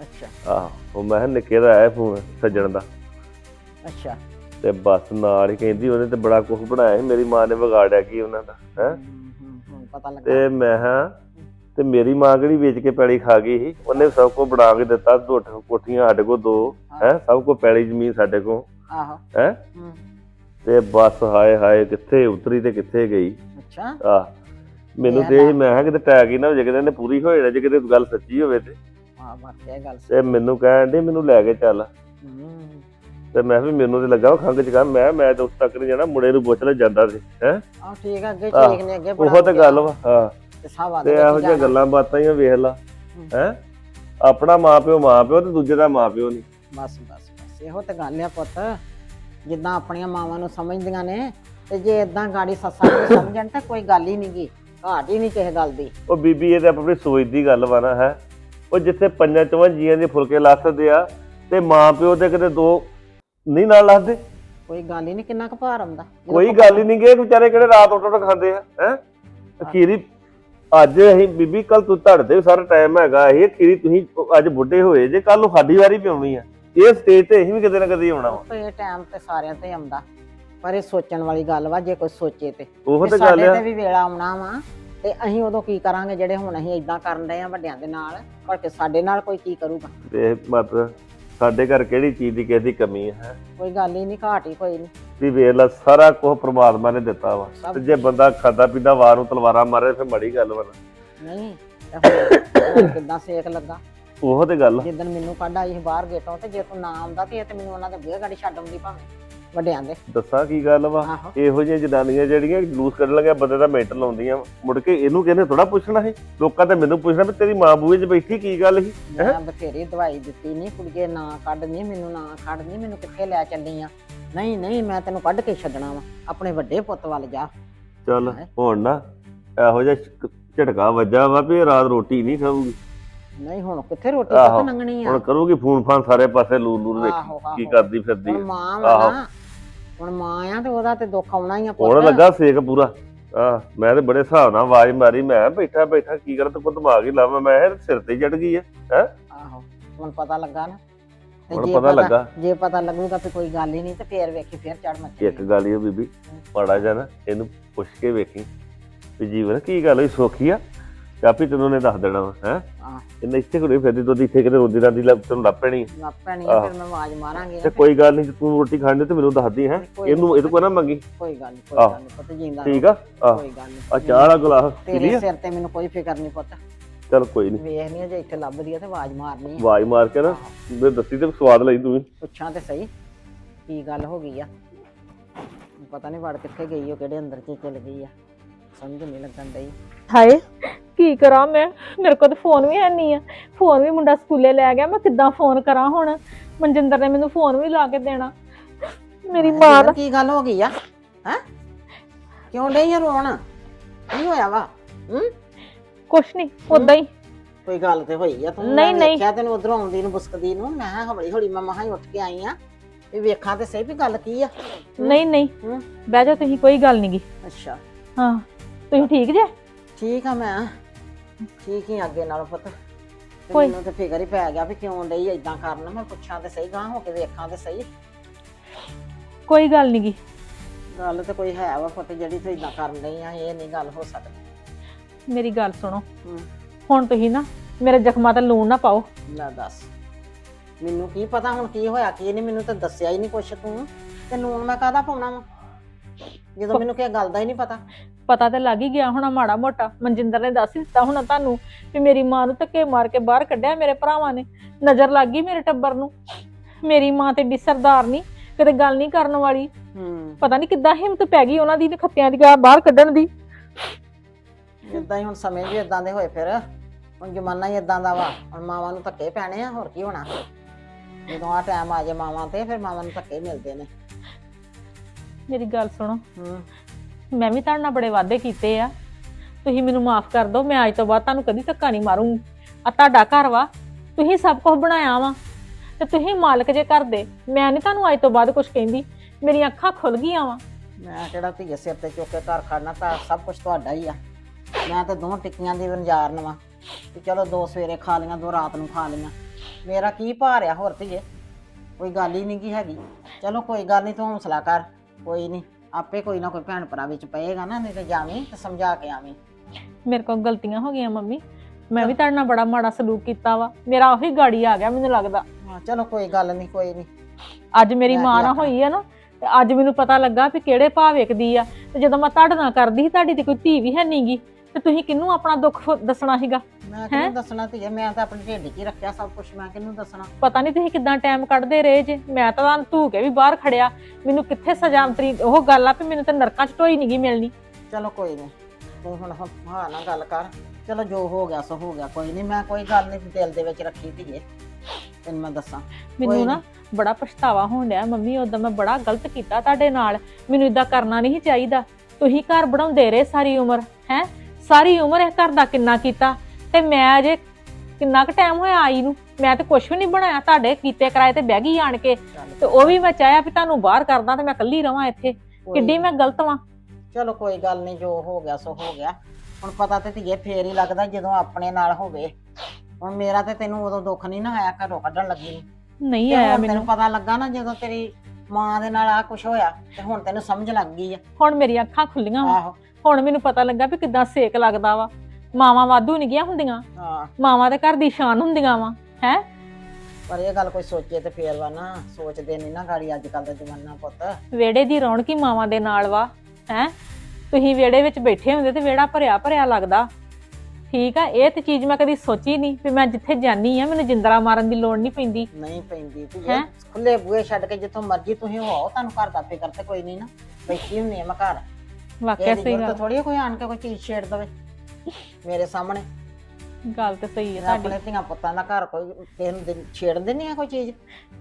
ਅੱਛਾ। ਆਹ ਉਹ ਮੈਂ ਕਿਹਾ ਨਿੱਕੇ ਦਾ ਆਇਆ ਫੋਨ ਸੱਜਣ ਦਾ। ਅੱਛਾ। ਤੇ ਬਸ ਨਾਲ ਹੀ ਕਹਿੰਦੀ ਉਹਨੇ ਤੇ ਬੜਾ ਕੁਝ ਬਣਾਇਆ ਸੀ ਮੇਰੀ ਮਾਂ ਨੇ ਵਿਗਾੜਿਆ ਕੀ ਉਹਨਾਂ ਦਾ ਹੈ? ਹੂੰ, ਹੂੰ, ਹੂੰ, ਪਤਾ ਲੱਗਾ। ਤੇ ਮੈਂ ਹਾਂ ਤੇ ਮੇਰੀ ਮਾਂ ਕਿਹੜੀ ਵੇਚ ਕੇ ਪੈਲੀ ਖਾ ਗਈ ਸੀ? ਉਹਨੇ ਸਭ ਕੁਝ ਬਣਾ ਕੇ ਦਿੱਤਾ ਦੋ ਠ- ਕੋਠੀਆਂ ਸਾਡੇ ਕੋਲ ਦੋ ਹੈ। ਸਭ ਕੁਝ ਪੈਲੀ ਜ਼ਮੀਨ ਸਾਡੇ ਕੋਲ ਆਹੋ। ਹੈ? ਹੂੰ। ਤੇ ਬਸ ਹਾਏ ਹਾਏ ਕਿੱਥੇ ਉਤਰੀ ਤੇ ਕਿੱਥੇ ਗਈ? ਅੱਛਾ। ਆ ਮੈਨੂੰ ਤੇ ਇਹ ਮੈਂ ਕਿਹਾ ਕਿਤੇ ਟੈਗ ਹੀ ਨਾ ਹੋ ਜਾਏ ਕਿਤੇ ਇਹਨੇ ਪੂਰੀ ਹੋ ਜਾਣਾ ਜੇ ਕਿਤੇ ਗੱਲ ਸੱਚੀ ਹੋਵੇ ਤੇ। ਆ ਵਾਕਿਆ ਗੱਲ ਤੇ ਮੈਨੂੰ ਕਹਿਣ ਦੇ ਮੈਨੂੰ ਲੈ ਕੇ ਚੱਲ। ਹੂੰ। ਤੇ ਮੈਂ ਵੀ ਮੈਨੂੰ ਤੇ ਲੱਗਾ ਵਾ ਖੰਗ ਚ ਕਰ ਮੈਂ ਮੈਂ ਤਾਂ ਉਸ ਤੱਕ ਨਹੀਂ ਜਾਣਾ ਮੁੰਡੇ ਨੂੰ ਪੁੱਛ ਲੈ ਜਾਂਦਾ ਸੀ ਹੈ? ਆ ਠੀਕ ਆ ਅੱਗੇ ਆਹ, ਠੀਕ ਨੇ ਅੱਗੇ ਉਹ ਤੇ ਗੱਲ ਵਾ ਹਾਂ। ਤੇ ਸਵਾ ਤੇ ਇਹੋ ਜਿਹੀਆਂ। ਗੱਲਾਂ ਬਾਤਾਂ ਹੀ ਆ, ਵੇਖ ਲਾ। ਹੂੰ। ਆਪਣਾ ਮਾਂ ਪਿਓ ਮਾਂ ਪਿਓ ਤੇ ਦੂਜੇ ਦਾ ਮਾਂ ਪਿਓ ਨਹੀਂ। ਬਸ ਬਸ ਬਸ। ਇਹੋ ਤੇ ਗੱਲ ਆ ਪੁੱਤ। ਜਿੱਦਾਂ ਆਪਣੀਆਂ ਮਾਵਾਂ ਨੂੰ ਸਮਝਦੀਆਂ ਨੇ ਤੇ ਜੇ ਇਦਾਂ ਗਾੜੀ ਸੱਸਾਂ ਨੂੰ ਸਮਝਣ ਤਾਂ ਕੋਈ ਗੱਲ ਹੀ ਨਹੀਂਗੀ ਘਾਟ ਹੀ ਨਹੀਂ ਕਿਸੇ ਗੱਲ ਦੀ। ਉਹ ਬੀਬੀ ਇਹ ਤੇ ਆਪਣੀ ਸੋਚ ਦੀ ਗੱਲ ਵਾ ਨਾ ਹੈ? ਉਹ ਜਿੱਥੇ ਪੰਜਾਂ ਚਵਾਂ ਜੀਆਂ ਦੇ ਫੁਲਕੇ ਲੱਥਦੇ ਆ ਤੇ ਮਾਂ ਪਿਓ ਤੇ ਕਿਤੇ ਦੋ ਨਹੀਂ ਨਾਲ ਲੱਥਦੇ ਕੋਈ ਗੱਲ ਹੀ ਨਹੀਂ ਕਿੰਨਾ ਕੁ ਭਾਰ ਆਉਂਦਾ? ਜਦੋਂ ਕੋਈ ਗੱਲ ਹੀ ਨਹੀਂ ਗੇ ਵਿਚਾਰੇ ਕਿਹੜੇ ਰਾਤ ਉੱਟ ਉੱਟ ਖਾਂਦੇ ਆ ਹੈ। ਅਖੀਰੀ ਅੱਜ ਅਸੀਂ ਬੀਬੀ ਕੱਲ ਤੂੰ ਧੜਦੇ ਸਾਰਾ ਟਾਈਮ ਹੈਗਾ। ਇਹ ਅਖੀਰੀ ਤੁਸੀਂ ਅੱਜ ਬੁੱਢੇ ਹੋਏ ਜੇ ਕੱਲ ਨੂੰ ਸਾਡੀ ਵਾਰੀ ਵੀ ਆਉਣੀ ਆ। ਇਹ ਸਟੇਜ ਤੇ ਅਸੀਂ ਵੀ ਕਿਤੇ ਨਾ ਕਦੇ ਆਉਣਾ ਵਾ। ਤੇ ਇਹ ਟਾਈਮ ਤੇ ਸਾਰਿਆਂ ਤੇ ਆਉਂਦਾ। ਪਰ ਇਹ ਸੋਚਣ ਵਾਲੀ ਗੱਲ ਵਾ ਜੇ ਕੋਈ ਸੋਚੇ ਤੇ। ਉਹ ਤੇ ਗੱਲ ਆ। ਤੇ ਵੀ ਵੇਲਾ ਆਉਣਾ ਵਾ ਤੇ ਅਸੀਂ ਉਦੋਂ ਕੀ ਕਰਾਂਗੇ ਜਿਹੜੇ ਹੁਣ ਅਸੀਂ ਇਦਾਂ ਕਰਨ ਰਹੇ ਆ ਵੱਡਿਆਂ ਦੇ ਨਾਲ ਪਰ ਕਿ ਸਾਡੇ ਨਾਲ ਕੋਈ ਕੀ ਕਰੂਗਾ। ਤੇ ਮਤ ਸਾਡੇ ਘਰ ਕਿਹੜੀ ਚੀਜ਼ ਦੀ ਕਿਸੇ ਦੀ ਕਮੀ ਹੈ? ਕੋਈ ਗੱਲ ਹੀ ਨਹੀਂ ਘਾਟ ਹੀ ਕੋਈ ਨਹੀਂ। ਵੀ ਵੇਖ ਲਾ ਸਾਰਾ ਕੁਝ ਪ੍ਰਮਾਤਮਾ ਨੇ ਦਿੱਤਾ ਵਾ। ਤੇ ਜੇ ਬੰਦਾ ਖਾਦਾ ਪੀਂਦਾ ਵਾਰ ਨੂੰ ਤਲਵਾਰਾਂ ਮਾਰੇ ਫਿਰ ਮੜੀ ਗੱਲ ਵਾ। ਨਹੀਂ ਤੇ ਹੁਣ ਹੁਣ ਕਿੱਦਾਂ ਸੇਕ ਲੱਗਾ? ਉਹ ਤੇ ਗੱਲ ਆ। ਜਿੱਦਣ ਮੈਨੂੰ ਕੱਢ ਆਈ ਸੀ ਬਾਹਰ ਗੇਟੋਂ ਤੇ ਜੇ ਤੂੰ ਨਾ ਆਉਂਦਾ ਤੇ ਇਹ ਤੇ ਮੈਨੂੰ ਉਹਨਾਂ ਦੇ ਬੂਹੇ ਗਾੜੀ ਛੱਡ ਆਉਂਦੀ ਭਾਵੇਂ। ਵੱਡਿਆਂ ਦੇ। ਦੱਸਾਂ ਕੀ ਗੱਲ ਵਾ? ਆਹੋ। ਇਹੋ ਜਿਹੀਆਂ ਜਨਾਨੀਆਂ ਜਿਹੜੀਆਂ ਜਲੂਸ ਕੱਢਣ ਲੱਗਿਆ ਬੰਦੇ ਦਾ ਮੈਂਟਲ ਲਾਉਂਦੀਆਂ ਵਾਂ। ਮੁੜ ਕੇ ਇਹਨੂੰ ਕਹਿੰਦੇ ਥੋੜਾ ਪੁੱਛਣਾ ਹੈ ਲੋਕਾਂ ਤੇ ਮੈਨੂੰ ਪੁੱਛਣਾ ਵੀ ਤੇਰੀ ਮਾਂ ਬੂਹੇ 'ਚ ਬੈਠੀ ਕੀ ਗੱਲ ਸੀ? ਮੈਂ ਬਥੇਰੀ ਦਵਾਈ ਦਿੱਤੀ ਨਹੀਂ ਕੁੜੀਏ ਨਾ ਕੱਢਨੀ ਮੈਨੂੰ ਨਾ ਕੱਢਨੀ ਮੈਨੂੰ ਕਿੱਥੇ ਲੈ ਚੱਲੀ ਆ ਨਹੀਂ ਨਹੀਂ ਮੈਂ ਤੈਨੂੰ ਕੱਢ ਕੇ ਛੱਡਣਾ ਵਾ। ਆਪਣੇ ਵੱਡੇ ਪੁੱਤ ਵੱਲ ਜਾ। ਚੱਲ ਹੈਂ? ਹੁਣ ਨਾ ਇਹੋ ਜਿਹਾ ਝ- ਝਟਕਾ ਵੱਜਾ ਵਾ ਵੀ ਇਹ ਰਾਤ ਰੋਟੀ ਨਹੀਂ ਖਾਊਗੀ। ਨਹੀਂ ਹੁਣ ਕਿੱਥੇ ਰੋਟੀ ਆਹੋ, ਪੁੱਤ ਲੰਗਣੀ ਆ? ਹੁਣ ਕਰੂਗੀ ਫੋਨ ਫਾਨ ਸਾਰੇ ਪਾਸੇ ਲੂਰ ਲੂਰ ਵੇਖੀ ਆਹੋ, ਆਹੋ। ਕੀ ਕਰਦੀ ਫਿਰਦੀ ਹੁਣ ਆ। ਮਾਂ ਵਾ ਆਹੋ। ਨਾ ਹੁਣ ਮਾਂ ਆ ਤੇ ਉਹਦਾ ਤੇ ਦੁੱਖ ਆਉਣਾ ਹੀ ਆ ਹੁਣ ਲੱਗਾ ਸੇਕ ਪੂਰਾ। ਆ ਮੈਂ ਤੇ ਬੜੇ ਹਿਸਾਬ ਨਾਲ ਆਵਾਜ਼ ਮਾਰੀ ਮੈਂ ਬੈਠਾ ਬੈਠਾ ਕੀ ਕਰਾਂ ਤੂੰ ਦਿਮਾਗ ਹੀ ਲਾਵਾਂ ਮੈਂ ਕਿਹਾ ਸਿਰ ਤੇ ਚੜ ਗਈ ਆ ਆਹੋ ਹੁਣ ਪਤਾ ਲੱਗਾ ਨਾ। ਤੇ ਹੁਣ ਜੇ ਪਤਾ ਲੱਗਾ। ਜੇ ਪਤਾ ਲੱਗੂਗਾ ਤੇ ਕੋਈ ਗੱਲ ਹੀ ਨਹੀਂ ਤੇ ਫੇਰ ਵੇਖੀ ਫੇਰ ਚੜ ਮੱਚੀ ਇੱਕ ਗੱਲ ਹੀ ਆ ਬੀਬੀ ਮਾੜਾ ਜਿਹਾ ਨਾ ਇਹਨੂੰ ਪੁੱਛ ਕੇ ਵੇਖੀ। ਵੀ ਜੀਵਨ ਕੀ ਗੱਲ ਹੋਈ ਸੌਖੀ ਆ? ਕਾਪੀ ਤੈਨੂੰ ਨੇ ਦੱਸ ਦੇਣਾ ਹੈ? ਹਾਂ। ਇਹਨੇ ਇੱਥੇ ਘੁਰੇ ਫਿਰਦੀ ਦੁੱਧ ਇੱਥੇ ਕਿਤੇ ਰੋਂਦੀ ਰਾਂਦੀ ਲੱਭ ਤੈਨੂੰ ਲੱਭ ਪੈਣੀ ਲੱਗ ਪੈਣੀ। ਆ ਫਿਰ ਮੈਂ ਆਵਾਜ਼ ਮਾਰਾਂਗੀ। ਤੇ ਕੋਈ ਗੱਲ ਨਹੀਂ ਤੂੰ ਰੋਟੀ ਖਾਣ ਦੇ ਤੇ ਮੈਨੂੰ ਦੱਸਦੀ ਹੈ? ਕੋਈ ਇਹਨੂੰ ਇਹਦੇ ਕੋਲ ਨਾ ਮੰਗੀ। ਕੋਈ ਗੱਲ ਨਹੀਂ ਕੋਈ ਆਹੋ। ਗੱਲ ਨਹੀਂ ਪੁੱਤ ਜਿੰਦਾ ਠੀਕ ਆ? ਆ ਕੋਈ ਗੱਲ ਨਹੀਂ। ਆ ਚਾਹ ਵਾਲਾ ਗਲਾਸ ਪੀ ਤੇਰੇ ਲਿਆ? ਸਿਰ ਤੇ ਮੈਨੂੰ ਕੋਈ ਫਿਕਰ ਨਹੀਂ ਪੁੱਤ। ਚੱਲ ਕੋਈ ਨਹੀਂ। ਵੇਖਨੀ ਆ ਜੇ ਇੱਥੇ ਲੱਭਦੀ ਆ ਤੇ ਆਵਾਜ਼ ਮਾਰਨੀ ਆ। ਆਵਾਜ਼ ਮਾਰ ਕੇ ਨਾ ਮੈਂ ਦੱਸੀ ਤੇ ਸਵਾਦ ਲਈ ਤੂੰ ਵੀ। ਪੁੱਛਾਂ ਤੇ ਸਹੀ ਕੀ ਗੱਲ ਹੋ ਗਈ ਆ? ਪਤਾ ਨਹੀਂ ਵੜ ਕਿੱਥੇ ਗਈ ਉਹ ਕਿਹੜੇ ਅੰਦਰ ਚ ਚਲ ਗਈ ਆ। ਸਮਝ ਨਹੀਂ ਲੱਗਣ ਡਈ। ਹਾਏ ਕੀ ਕਰਾਂ ਮੈਂ? ਮੇਰੇ ਕੋਲ ਤਾਂ ਫੋਨ ਵੀ ਹੈ ਨਹੀਂ ਆ। ਫੋਨ ਵੀ ਮੁੰਡਾ ਸਕੂਲੇ ਲੈ ਗਿਆ ਮੈਂ ਕਿੱਦਾਂ ਫੋਨ ਕਰਾਂ ਹੁਣ? ਮਨਜਿੰਦਰ ਨੇ ਮੈਨੂੰ ਫੋਨ ਵੀ ਲਾ ਕੇ ਦੇਣਾ। ਮੇਰੀ ਮਾਂ ਦਾ ਕੀ ਗੱਲ ਹੋ ਗਈ ਆ? ਹੈ? ਕਿਉਂ ਆ ਰੋਣ? ਕੀ ਹੋਇਆ ਵਾ? ਹੂੰ? ਕੁਛ ਨਹੀਂ ਉਦਾਂ ਹੀ। ਕੋਈ ਗੱਲ ਤੇ ਹੋਈ ਆ ਤੂੰ ਨਹੀਂ, ਨਹੀਂ। ਵੇਖਿਆ ਤੈਨੂੰ ਉਧਰੋਂ ਆਉਂਦੀ ਨੂੰ ਬੁਸਕਦੀ ਨੂੰ ਮੈਂ ਕਿਹਾ ਹੌਲੀ ਹੌਲੀ ਮੈਂ ਮਹਾਂ ਹੀ ਉੱਠ ਕੇ ਆਈ ਆ। ਵੀ ਵੇਖਾਂ ਤੇ ਸਹੀ ਵੀ ਗੱਲ ਕੀ ਆ। ਨਹੀਂ ਨਹੀਂ। ਬਹਿ ਜਾ ਤੁਸੀਂ ਕੋਈ ਗੱਲ ਨਹੀਂਗੀ ਅੱਛਾ। ਹਾਂ ਤੁਸੀਂ ਠੀਕ ਜੇ? ਠੀਕ ਆ ਮੈਂ। ਠੀਕ ਹੀ ਆ ਅੱਗੇ ਨਾਲੋਂ ਪਤਾ? ਕੋਈ- ਮੈਨੂੰ ਤੇ ਫਿਕਰ ਹੀ ਪੈ ਗਿਆ ਵੀ ਕਿਉਂ ਡਈ ਏਦਾਂ ਕਰਨ? ਮੈਂ ਪੁੱਛਾਂ ਤੇ ਸਹੀ ਗਾਂ ਹੋ ਕੇ ਵੇਖਾਂ ਤੇ ਸਹੀ। ਕੋਈ ਗੱਲ ਨਹੀਂਗੀ ਗੱਲ ਤੇ ਕੋਈ ਹੈ ਵਾ ਪੁੱਤ ਜਿਹੜੀ ਤੂੰ ਏਦਾਂ ਕਰਨ ਡਈ ਆ ਇਹ ਨਹੀਂ ਗੱਲ ਹੋ ਸਕਦੀ। ਮੇਰੀ ਗੱਲ ਸੁਣੋ। ਹੂੰ। ਹੁਣ ਤੁਸੀਂ ਨਾ ਮੇਰੇ ਜ਼ਖਮਾਂ ਤੇ ਲੂਣ ਨਾ ਪਾਓ। ਲੈ ਦੱਸ। ਮੈਨੂੰ ਕੀ ਪਤਾ ਹੁਣ ਕੀ ਹੋਇਆ ਕੀ ਨਹੀਂ ਮੈਨੂੰ ਤਾਂ ਦੱਸਿਆ ਹੀ ਨਹੀਂ ਕੁਛ ਤੂੰ। ਤੇ ਲੂਣ ਮੈਂ ਕਾਹਦਾ ਪਾਉਣਾ ਵਾ? ਜਦੋਂ ਮੈਨੂੰ ਕਿਸੇ ਗੱਲ ਦਾ ਹੀ ਨਹੀਂ ਪਤਾ। ਪਤਾ ਤੇ ਲੱਗ ਹੀ ਗਿਆ ਹੋਣਾ ਮਾੜਾ ਮੋਟਾ। ਮਨਜਿੰਦਰ ਨੇ ਦੱਸ ਹੀ ਦਿੱਤਾ ਹੋਣਾ ਤੁਹਾਨੂੰ ਵੀ ਮੇਰੀ ਮਾਂ ਨੂੰ ਧੱਕੇ ਮਾਰ ਕੇ ਬਾਹਰ ਕੱਢਿਆ ਮੇਰੇ ਭਰਾਵਾਂ ਨੇ। ਨਜ਼ਰ ਲੱਗ ਗਈ ਮੇਰੇ ਟੱਬਰ ਨੂੰ। ਮੇਰੀ ਮਾਂ ਤੇ ਡੀ ਸਰਦਾਰ ਨਹੀਂ ਕਦੇ ਗੱਲ ਨਹੀਂ ਕਰਨ ਵਾਲੀ। ਹੂੰ। ਪਤਾ ਨਹੀਂ ਕਿੱਦਾਂ ਹਿੰਮਤ ਪੈ ਗਈ ਉਹਨਾਂ ਦੀ ਨੇ ਖੱਤਿਆਂ ਦੀ ਗਾਂ ਬਾਹਰ ਕੱਢਣ ਦੀ। ਇਦਾਂ ਹੀ ਹੁਣ ਸਮੇਂ ਵੀ ਇਦਾਂ ਦੇ ਹੋਏ ਫਿਰ। ਹੁਣ ਜ਼ਮਾਨਾ ਹੀ ਇਦਾਂ ਦਾ ਵਾ। ਹੁਣ ਮਾਵਾਂ ਨੂੰ ਧੱਕੇ ਪੈਣੇ ਆ ਹੋਰ ਕੀ ਹੋਣਾ। ਜਦੋਂ ਆ ਟਾਈਮ ਆ ਜਾ ਮਾਵਾਂ ਤੇ ਫਿਰ ਮਾਵਾਂ ਨੂੰ ਧੱਕੇ ਮਿਲਦੇ ਨੇ। ਮੇਰੀ ਗੱਲ ਸੁਣੋ। ਹੂੰ। ਮੈਂ ਵੀ ਤੁਹਾਡੇ ਨਾਲ ਬੜੇ ਵਾਅਦੇ ਕੀਤੇ ਆ। ਤੁਸੀਂ ਮੈਨੂੰ ਮਾਫ ਕਰ ਦਿਓ, ਮੈਂ ਅੱਜ ਤੋਂ ਬਾਅਦ ਤੁਹਾਨੂੰ ਕਦੀ ਧੱਕਾ ਨਹੀਂ ਮਾਰੂੰਗੀ। ਆ ਤੁਹਾਡਾ ਘਰ ਵਾ, ਤੁਸੀਂ ਸਭ ਕੁਝ ਬਣਾਇਆ ਵਾ। ਤੇ ਤੁਸੀਂ ਮਾਲਕ ਜੇ ਘਰ ਦੇ, ਮੈਂ ਨਹੀਂ ਤੁਹਾਨੂੰ ਅੱਜ ਤੋਂ ਬਾਅਦ ਕੁਝ ਕਹਿੰਦੀ। ਮੇਰੀਆਂ ਅੱਖਾਂ ਖੁੱਲ ਗਈਆਂ ਵਾ। ਮੈਂ ਕਿਹੜਾ ਧੀਏ ਸਿਰ ਤੇ ਚੁੱਕ ਕੇ ਘਰ ਖਾਣਾ ਤਾਂ ਸਭ ਕੁਝ ਤੁਹਾਡਾ ਹੀ ਆ। ਮੈਂ ਤਾਂ ਦੋ ਟਿੱਕੀਆਂ ਦੀ ਵੰਜਾਰਨ ਵਾਂ। ਕਿ ਚਲੋ ਦੋ ਸਵੇਰੇ ਖਾ ਲੀਆਂ, ਦੋ ਰਾਤ ਨੂੰ ਖਾ ਲੀਆਂ। ਮੇਰਾ ਕੀ ਭਾਰ ਆ ਹੋਰ ਧੀਏ? ਕੋਈ ਗੱਲ ਹੀ ਨਹੀਂ ਕੀ ਹੈਗੀ। ਚਲੋ ਕੋਈ ਗੱਲ ਨਹੀਂ, ਤੂੰ ਹੌਸਲਾ ਕਰ। ਕੋਈ ਨਹੀਂ। ਆਪੇ ਕੋਈ ਨਾ ਕੋਈ ਭੈਣ ਭਰਾ ਵਿੱਚ ਪਏਗਾ ਨਾ ਨਹੀਂ ਤੇ ਜਾਵੀਂ ਤੇ ਸਮਝਾ ਕੇ ਆਵੀਂ। ਮੇਰੇ ਕੋਲ ਗਲਤੀਆਂ ਹੋ ਗਈਆਂ ਮੰਮੀ। ਮੈਂ ਵੀ ਤੁਹਾਡੇ ਨਾਲ ਬੜਾ ਮਾੜਾ ਸਲੂਕ ਕੀਤਾ ਵਾ। ਮੇਰਾ ਉਹੀ ਗਾੜੀ ਆ ਗਿਆ ਮੈਨੂੰ ਲੱਗਦਾ। ਹਾਂ ਚਲੋ ਕੋਈ ਗੱਲ ਨਹੀਂ ਕੋਈ ਨਹੀਂ। ਅੱਜ ਮੇਰੀ ਮੈਂ ਆਖਾਂ? ਹੋਈ ਆ ਨਾ ਤੇ ਅੱਜ ਮੈਨੂੰ ਪਤਾ ਲੱਗਾ ਵੀ ਕਿਹੜੇ ਭਾਅ ਵੇਖਦੀ ਆ। ਤੇ ਜਦੋਂ ਮੈਂ ਤੁਹਾਡੇ ਨਾਲ ਕਰਦੀ ਸੀ ਤੁਹਾਡੀ ਤੇ ਕੋਈ ਧੀ ਵੀ ਹੈ ਨਹੀਂਗੀ ਤੇ ਤੁਸੀਂ ਕਿਹਨੂੰ ਆਪਣਾ ਦੁੱਖ ਦੱਸਣਾ ਸੀਗਾ? ਮੈਂ ਕਿਹਨੂੰ ਦੱਸਣਾ ਧੀਏ ਮੈਂ ਤਾਂ ਆਪਣੇ ਢਿੱਡ 'ਚ ਹੀ ਰੱਖਿਆ ਸਭ ਕੁਝ ਮੈਂ ਕਿਹਨੂੰ ਦੱਸਣਾ? ਪਤਾ ਨਹੀਂ ਤੁਸੀਂ ਕਿਦਾਂ ਟਾਈਮ ਕੱਢਦੇ ਰਹੇ ਜੇ। ਮੈਂ ਤਾਂ ਤੁਹਾਨੂੰ ਧੂ ਕੇ ਵੀ ਬਾਹਰ ਖੜਿਆ। ਮੈਨੂੰ ਕਿੱਥੇ ਸਜ਼ਾਮਤਰੀ ਉਹ ਗੱਲ ਆ ਵੀ ਮੈਨੂੰ ਤਾਂ ਨਰਕਾਂ 'ਚ ਢੋਈ ਨਹੀਂਗੀ ਮਿਲਣੀ। ਚਲੋ ਕੋਈ ਨਹੀਂ ਤੂੰ ਹੁਣ ਹਾਂ ਨਾ ਗੱਲ ਕਰ। ਚਲੋ ਜੋ ਹੋ ਗਿਆ ਸੋ ਹੋ ਗਿਆ ਕੋਈ ਨਹੀਂ ਮੈਂ ਕੋਈ ਗੱਲ ਨਹੀਂ ਦਿਲ ਦੇ ਵਿੱਚ ਰੱਖੀ ਧੀਏ। ਤੈਨੂੰ ਮੈਂ ਦੱਸਾਂ। ਕੋਈ ਮੈਨੂੰ ਨਾ। ਬੜਾ ਪਛਤਾਵਾ ਹੋਣ ਡਿਆ। ਮੰਮੀ ਉਦੋਂ ਮੈਂ ਬੜਾ ਗਲਤ ਕੀਤਾ ਤੁਹਾਡੇ ਨਾਲ। ਮੈਨੂੰ ਇਦਾਂ ਕਰਨਾ ਨਹੀਂ ਚਾਹੀਦਾ। ਤੁਸੀਂ ਘਰ ਬਣਾਉਂਦੇ ਰਹੇ ਸਾਰੀ ਉਮਰ ਹੈ? ਸਾਰੀ ਉਮਰ ਇਹ ਘਰ ਦਾ ਕਿੰਨਾ ਕੀਤਾ ਤੇ ਮੈਂ ਅਜੇ ਕਿੰਨਾ ਕੁ ਟਾਈਮ ਹੋਇਆ ਆਈ ਨੂੰ? ਮੈਂ ਤੇ ਕੁਝ ਵੀ ਨਹੀਂ ਬਣਾਇਆ ਤੁਹਾਡੇ ਕੀਤੇ ਕਿਰਾਏ ਤੇ ਬਹਿ ਗਈ ਆਣ ਕੇ। ਤੇ ਉਹ ਵੀ ਮੈਂ ਚਾਹਿਆ ਵੀ ਤੁਹਾਨੂੰ ਬਾਹਰ ਕਰਦਾ ਤੇ ਮੈਂ ਇਕੱਲੀ ਰਵਾਂ ਇੱਥੇ। ਕਿੱਡੀ ਮੈਂ ਗਲਤ ਵਾਂ? ਚਲੋ ਕੋਈ ਗੱਲ ਨਹੀਂ ਜੋ ਹੋ ਗਿਆ ਸੋ ਹੋ ਗਿਆ। ਹੁਣ ਪਤਾ ਤੇ ਧੀਏ ਫੇਰ ਹੀ ਲੱਗਦਾ ਜਦੋਂ ਆਪਣੇ ਨਾਲ ਹੋਵੇ। ਹੁਣ ਮੇਰਾ ਤੇ ਤੈਨੂੰ ਉਦੋਂ ਦੁੱਖ ਨਹੀਂ ਨਾ ਆਇਆ ਘਰੋਂ ਕੱਢਣ ਲੱਗੀ ਨੂੰ। ਨਹੀਂ ਆਇਆ ਮੈਨੂੰ। ਤੈਨੂੰ ਪਤਾ ਲੱਗਾ ਨਾ ਜਦੋਂ ਤੇਰੀ ਮਾਂ ਦੇ ਨਾਲ ਆ ਕੁਝ ਹੋਇਆ ਤੇ ਹੁਣ ਤੈਨੂੰ ਸਮਝ ਲੱਗ ਗਈ ਆ। ਹੁਣ ਮੇਰੀਆਂ ਅੱਖਾਂ ਖੁੱਲੀਆਂ ਆਹੋ। ਹੁਣ ਮੈਨੂੰ ਪਤਾ ਲੱਗਾ ਵੀ ਕਿੱਦਾਂ ਸੇਕ ਲੱਗਦਾ ਵਾ। ਮਾਵਾਂ ਵਾਧੂ ਨਹੀਂ ਗਿਆ ਹੁੰਦੀਆਂ। ਹਾਂ। ਮਾਵਾਂ ਦੇ ਘਰ ਦੀ ਸ਼ਾਨ ਹੁੰਦੀਆਂ ਵਾ ਹੈ? ਪਰ ਇਹ ਗੱਲ ਕੋਈ ਸੋਚੇ ਤੇ ਫੇਰ ਵਾ ਨਾ ਸੋਚਦੇ ਨਹੀਂ ਨਾ ਗਾੜੀ ਅੱਜ ਕੱਲ ਦਾ ਜ਼ਮਾਨਾ ਪੁੱਤ। ਵਿਹੜੇ ਦੀ ਰੌਣਕ ਹੀ ਮਾਵਾਂ ਦੇ ਨਾਲ ਵਾ ਹੈ? ਤੁਸੀਂ ਵਿਹੜੇ ਵਿੱਚ ਬੈਠੇ ਹੁੰਦੇ ਤੇ ਵਿਹੜਾ ਭਰਿਆ ਭਰਿਆ ਲੱਗਦਾ। ਠੀਕ ਆ ਇਹ ਤੇ ਚੀਜ਼ ਮੈਂ ਕਦੀ ਸੋਚੀ ਨਹੀਂ ਵੀ ਮੈਂ ਜਿੱਥੇ ਜਾਨੀ ਆ ਮੈਨੂੰ ਜਿੰਦਰਾ ਮਾਰਨ ਦੀ ਲੋੜ ਨਹੀਂ ਪੈਂਦੀ। ਨਹੀਂ ਪੈਂਦੀ ਹੈਂ? ਖੁੱਲੇ ਬੂਹੇ ਛੱਡ ਕੇ ਜਿੱਥੋਂ ਮਰਜ਼ੀ ਤੁਸੀਂ ਹੋ ਤੁਹਾਨੂੰ ਘਰ ਦਾ ਫਿਕਰ ਤੇ ਕੋਈ ਨਹੀਂ ਨਾ। ਬੈਠੀ ਹੁੰਨੀ ਆ ਮੈਂ ਘਰ। ਵਾਕਿਆ ਸਹੀ ਗੱਲ। ਥੋੜੀ ਕੋਈ ਆਣ ਕੇ ਕੋਈ ਚੀਜ਼ ਛੇੜ ਦਵੇ। ਮੇਰੇ ਸਾਹਮਣੇ। ਗੱਲ ਤੇ ਸਹੀ ਹੈ ਤੁਹਾਡੀ। ਆਪਣੇ ਧੀਆਂ ਪੁੱਤਾਂ ਦਾ ਘਰ ਕੋਈ ਕਿਸੇ ਨੂੰ ਛੇੜਨ ਦਿੰਦੀ ਆ ਕੋਈ ਚੀਜ਼?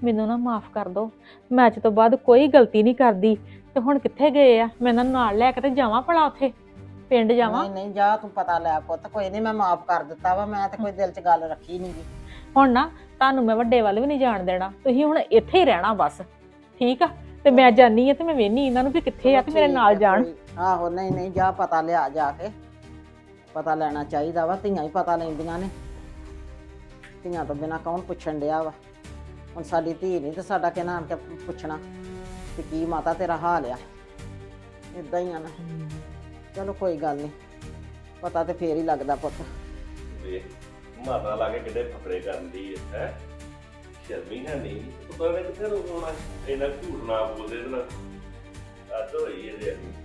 ਮੈਨੂੰ ਨਾ ਮਾਫ ਕਰ ਦਿਓ ਮੈਂ ਅੱਜ ਤੋਂ ਬਾਅਦ ਕੋਈ ਗਲਤੀ ਨਹੀਂ ਕਰਦੀ। ਤੇ ਹੁਣ ਕਿੱਥੇ ਗਏ ਆ? ਮੈਂ ਇਹਨਾਂ ਨੂੰ ਨਾਲ ਲੈ ਕੇ ਤੇ ਜਾਵਾਂ ਭਲਾ ਉੱਥੇ? ਪਿੰਡ ਜਾਵਾਂ? ਨਹੀਂ ਨਹੀਂ ਜਾ ਤੂੰ ਪਤਾ ਲੈ ਪੁੱਤ। ਕੋਈ ਨਹੀਂ ਮੈਂ ਮਾਫ ਕਰ ਦਿੱਤਾ ਵਾ। ਮੈਂ ਤੇ ਕੋਈ ਦਿਲ 'ਚ ਗੱਲ ਰੱਖੀ ਨਹੀਂ ਗੀ ਹੁਣ ਨਾ ਤੁਹਾਨੂੰ ਮੈਂ ਵੱਡੇ ਵੱਲ ਵੀ ਨਹੀਂ ਜਾਣ ਦੇਣਾ। ਤੁਸੀਂ ਹੁਣ ਇੱਥੇ ਹੀ ਰਹਿਣਾ ਬਸ। ਠੀਕ ਆ? ਤੇ ਮੈਂ ਜਾਨੀ ਆ ਤੇ ਮੈਂ ਵੇਹਨੀ ਇਹਨਾਂ ਨੂੰ ਵੀ ਕਿੱਥੇ ਆ ਤੇ ਮੇਰੇ ਨਾਲ ਜਾਣ। ਆਹੋ, ਨਹੀਂ ਨਹੀਂ, ਜਾ ਪਤਾ ਲਿਆ ਜਾ ਕੇ। ਪਤਾ ਲੈਣਾ ਚਾਹੀਦਾ ਵਾ, ਧੀਆਂ ਹੀ ਪਤਾ ਲੈਂਦੀਆਂ ਨੇ। ਧੀਆਂ ਤੋਂ ਬਿਨਾ ਕੌਣ ਪੁੱਛਣ ਡਿਆ ਵਾ? ਹੁਣ ਸਾਡੀ ਧੀ ਨਹੀਂ ਤੇ ਸਾਡਾ ਕਿਹਨਾਂ ਆਣ ਕੇ ਪੁੱਛਣਾ ਕਿ ਕੀ ਮਾਤਾ ਤੇਰਾ ਹਾਲ ਆ? ਇਦਾਂ ਹੀ ਆ ਨਾ। ਚਲੋ ਕੋਈ ਗੱਲ ਨਹੀਂ, ਪਤਾ ਤੇ ਫੇਰ ਹੀ ਲੱਗਦਾ ਪੁੱਤ। ਵੇਖ, ਮਾਤਾ ਲਾ ਕੇ ਕਿਤੇ ਫਫੜੇ ਕਰਨ ਦੀ ਹੈ? ਸ਼ਰਮੀ ਹੈ ਨਹੀਂ, ਪਤਾ ਨਹੀਂ ਕਿੱਥੇ ਰੋਣਾ ਇਹਨਾਂ ਝੂਠ ਨਾ ਬੋਲਦੇ ਨਾ। ਅੱਧ ਹੋਈ ਇਹਦੇ ਅੱਗੇ।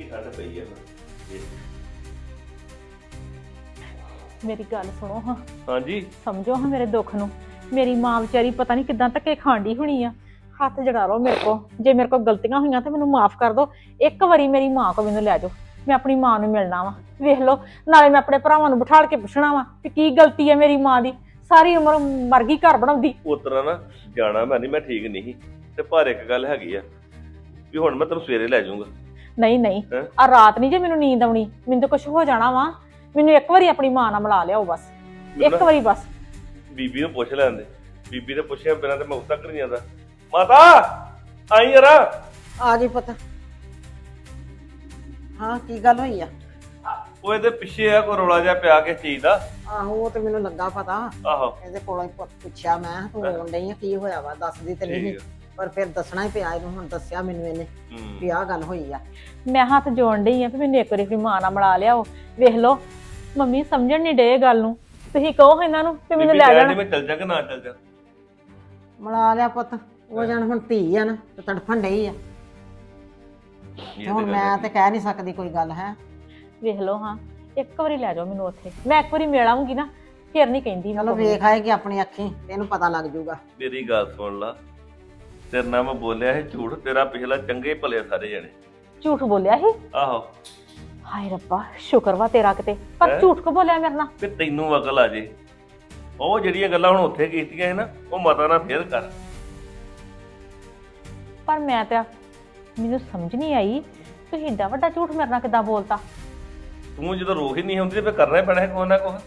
ਚੰਗੀ ਠੰਡ ਪਈ ਹੈ ਨਾ ਮੇਰੀ ਗੱਲ ਸੁਣੋ ਹਾਂ। ਹਾਂਜੀ। ਸਮਝੋ ਹਾਂ ਮੇਰੇ ਦੁੱਖ ਨੂੰ। ਮੇਰੀ ਮਾਂ ਵਿਚਾਰੀ ਪਤਾ ਨਹੀਂ ਕਿਦਾਂ ਧੱਕੇ ਖਾਂਡੀ ਹੋਣੀ ਆ। ਹੱਥ ਜੜਾ ਲਓ ਮੇਰੇ ਕੋ ਜੇ ਮੇਰੇ ਕੋ ਗਲਤੀਆਂ ਹੋਈਆਂ ਤਾਂ ਮੈਨੂੰ ਮਾਫ ਕਰ ਦਿਓ। ਇੱਕ ਵਾਰੀ ਮੇਰੀ ਮਾਂ ਕੋ ਮੈਨੂੰ ਲੈ ਜਾਓ। ਮੈਂ ਆਪਣੀ ਮਾਂ ਨੂੰ ਮਿਲਣਾ ਵਾ। ਵੇਖ ਲਓ ਨਾਲੇ ਮੈਂ ਆਪਣੇ ਭਰਾਵਾਂ ਨੂੰ ਬਿਠਾਲ ਕੇ ਪੁੱਛਣਾ ਵਾ ਕਿ ਕੀ ਗਲਤੀ ਹੈ ਮੇਰੀ ਮਾਂ ਦੀ। ਸਾਰੀ ਉਮਰ ਮਰ ਗਈ ਘਰ ਬਣਾਉਂਦੀ। ਉਤਰਾ ਨਾ ਜਾਣਾ ਮੈਂ ਨਹੀਂ ਮੈਂ ਠੀਕ ਨਹੀਂ ਤੇ ਪਰ ਇੱਕ ਗੱਲ ਹੈਗੀ ਆ ਵੀ ਹੁਣ ਮੈਂ ਤੈਨੂੰ ਸਵੇਰੇ ਲੈ ਜਾਊਂਗਾ। ਨਹੀਂ ਨਹੀਂ। ਹੈਂ? ਆ ਰਾਤ ਨਹੀਂ ਜੇ ਮੈਨੂੰ ਨੀਂਦ ਆਉਣੀ ਮੈਨੂੰ ਤਾਂ ਕੁਝ ਹੋ ਜਾਣਾ ਵਾ। ਮੈਨੂੰ ਇੱਕ ਵਾਰੀ ਆਪਣੀ ਮਾਂ ਨਾਲ ਮਿਲਾ ਲਿਆਓ ਬਸ। ਇੱਕ ਵਾਰੀ ਬਸ। ਬੀਬੀ ਨੂੰ ਪੁੱਛ ਲੈਂਦੇ ਬੀਬੀ ਨੇ ਪੁੱਛਿਆ ਬਿਨਾਂ ਤੇ ਮੈਂ ਉੱਤਰ ਤੱਕ ਨਹੀਂ ਜਾਂਦਾ। ਮਾਤਾ ਆਈ ਯਾਰ ਆ ਜੀ ਪੁੱਤ। ਹਾਂ ਕੀ ਗੱਲ ਹੋਈ ਆ? ਉਹ ਇਹਦੇ ਪਿੱਛੇ ਆ ਕੋਈ ਰੌਲਾ ਜਿਹਾ ਪਿਆ ਕੇ ਚੀਜ਼ ਦਾ। ਆਹੋ ਉਹ ਤੇ ਮੈਨੂੰ ਲੱਗਾ ਪਤਾ। ਆਹੋ। ਇਹਦੇ ਕੋਲੋਂ ਹੀ ਪੁੱਛ- ਪੁੱਛਿਆ ਮੈਂ ਤੂੰ। ਰੋਣ ਡਈ ਆ ਕੀ ਹੋਇਆ ਵਾ? ਦੱਸਦੀ ਤੇ ਨਹੀਂ। ਠੀਕ ਪਰ ਫਿਰ ਦੱਸਣਾ ਹੀ ਪਿਆ ਇਹਨੂੰ ਹੁਣ ਦੱਸਿਆ ਮੈਨੂੰ ਇਹਨੇ ਵੀ ਆਹ ਗੱਲ ਹੋਈ ਆ। ਮੈਂ ਹੱਥ ਜੋੜਨ ਡਈ ਆ ਵੀ ਮੈਨੂੰ ਇੱਕ ਵਾਰੀ ਆਪਣੀ ਮਾਂ ਨਾਲ ਮਿਲਾ ਲਿਆਓ। ਵੇਖ ਲਓ ਮੰਮੀ ਸਮਝਣ ਨਹੀਂ ਡੇ ਗੱਲ ਨੂੰ। ਤੁਸੀਂ ਕਹੋ ਇਹਨਾਂ ਨੂੰ ਕਿ ਮੈਨੂੰ ਲੈ ਜਾਣ। ਮੈਂ ਚੱਲ ਜਾ ਕਿ ਨਾ ਚੱਲ ਜਾ ਮਿਲਾ ਲਿਆ ਪੁੱਤ ਉਹ ਜਣ ਹੁਣ ਧੀ ਆ ਨਾ ਤੇ ਤੜਫਣ ਡਈ ਆ। ਇਹ ਤੇ ਹੁਣ ਮੈਂ। ਤੇ ਕਹਿ ਨਹੀਂ ਸਕਦੀ ਕੋਈ ਗੱਲ ਹੈ। ਵੇਖ ਲਓ ਹਾਂ ਇੱਕ ਵਾਰੀ ਲੈ ਜਾਓ ਮੈਨੂੰ ਉੱਥੇ। ਮੈਂ ਇੱਕ ਵਾਰੀ ਮਿਲ ਆਉਂਗੀ ਨਾ ਫਿਰ ਨਹੀਂ ਕਹਿੰਦੀ ਮੈਂ ਚਲੋ। ਵੇਖ ਆਏਗੀ ਆਪਣੀ ਅੱਖੀਂ ਇਹਨੂੰ ਪਤਾ ਲੱਗ ਜਾਊਗਾ ਮੇਰੀ ਗੱਲ ਸੁਣ ਲਾ। ਤੇਰੇ ਨਾਲ ਮੈਂ ਬੋਲਿਆ ਸੀ ਝੂਠ ਤੇਰਾ ਪਿਛਲਾ ਚੰਗੇ ਭਲੇ ਸਾਰੇ ਜਣੇ। ਝੂਠ ਬੋਲਿਆ ਸੀ? ਆਹੋ। ਹਾਏ ਰੱਬਾ ਸ਼ੁਕਰ ਵਾ ਤੇਰਾ ਕਿਤੇ। ਪਰ ਹੈਂ? ਝੂਠ ਕੋ ਬੋਲਿਆ ਮੇਰੇ ਨਾਲ? ਵੀ ਤੈਨੂੰ ਅਕਲ ਆ ਜੇ। ਉਹ ਜਿਹੜੀਆਂ ਗੱਲਾਂ ਹੁਣ ਉੱਥੇ ਕੀਤੀਆਂ ਸੀ ਨਾ ਉਹ ਮਾਤਾ ਨਾਲ ਫੇਰ ਕਰ। ਪਰ ਮੈਂ ਤਾਂ ਮੈਨੂੰ ਸਮਝ ਨਹੀਂ ਆਈ ਤੁਸੀਂ ਏਡਾ ਵੱਡਾ ਝੂਠ ਮੇਰੇ ਨਾਲ ਕਿਦਾਂ ਬੋਲਤਾ? ਤੂੰ ਜਦੋਂ ਰੋਹ ਹੀ ਨਹੀਂ ਹੁੰਦੀ ਤੇ ਫੇਰ ਕਰਨਾ ਹੀ ਪੈਣਾ ਹੈ ਕੋਈ ਨਾ ਕੋਈ